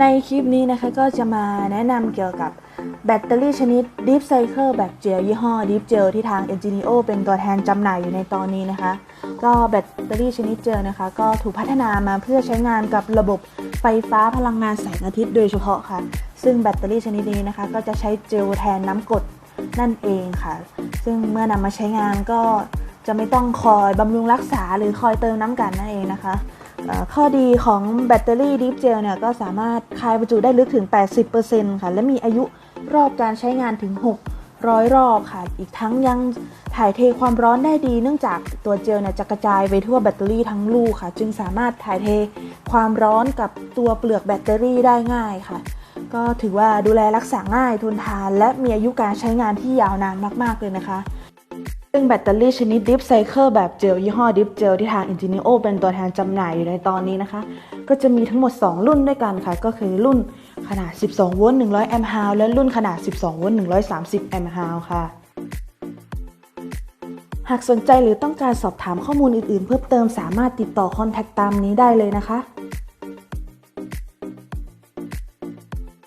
ในคลิปนี้นะคะก็จะมาแนะนำเกี่ยวกับแบตเตอรี่ชนิด Deep Cycle แบบเจลยี่ห้อ Deep Gel ที่ทาง Engineo เป็นตัวแทนจำหน่ายอยู่ในตอนนี้นะคะ ก็แบตเตอรี่ชนิดเจลนะคะ ก็ถูกพัฒนามาเพื่อใช้งานกับระบบไฟฟ้าพลังงานแสงอาทิตย์โดยเฉพาะค่ะ ซึ่งแบตเตอรี่ชนิดนี้นะคะ ก็จะใช้เจลแทนน้ำกรด นั่นเองค่ะ ซึ่งเมื่อนำมาใช้งานก็จะไม่ต้องคอยบำรุงรักษาหรือคอยเติมน้ำกันนั่นเองนะคะ ข้อดีของแบตเตอรี่ดิฟเจลเนี่ยก็สามารถคายบรรจุได้ลึกถึง 80%ค่ะ และมีอายุรอบการใช้งานถึง 600 รอบค่ะ อีกทั้งยังถ่ายเทความร้อนได้ดี เนื่องจากตัวเจลเนี่ยจะกระจายไปทั่วแบตเตอรี่ทั้งลูกค่ะ จึงสามารถถ่ายเทความร้อนกับตัวเปลือกแบตเตอรี่ได้ง่ายค่ะ ก็ถือว่าดูแลรักษาง่ายทนทาน และมีอายุการใช้งานที่ยาวนานมาก ๆ เลยนะคะ ซึ่งแบตเตอรี่ชนิด Deep Cycle แบบเจลยี่ห้อ Deep Gel ที่ทาง Ingenio เป็นตัวแทนจำหน่ายอยู่ในตอนนี้นะคะ ก็จะมีทั้งหมด 2 รุ่นด้วยกันค่ะ ก็คือรุ่นขนาด 12 โวลต์ 100 แอมป์ฮาวและรุ่นขนาด 12 โวลต์ 130 แอมป์ฮาวค่ะหากสนใจหรือต้องการสอบถามข้อมูลอื่นๆ เพิ่มเติมสามารถติดต่อคอนแทคตามนี้ได้เลยนะคะ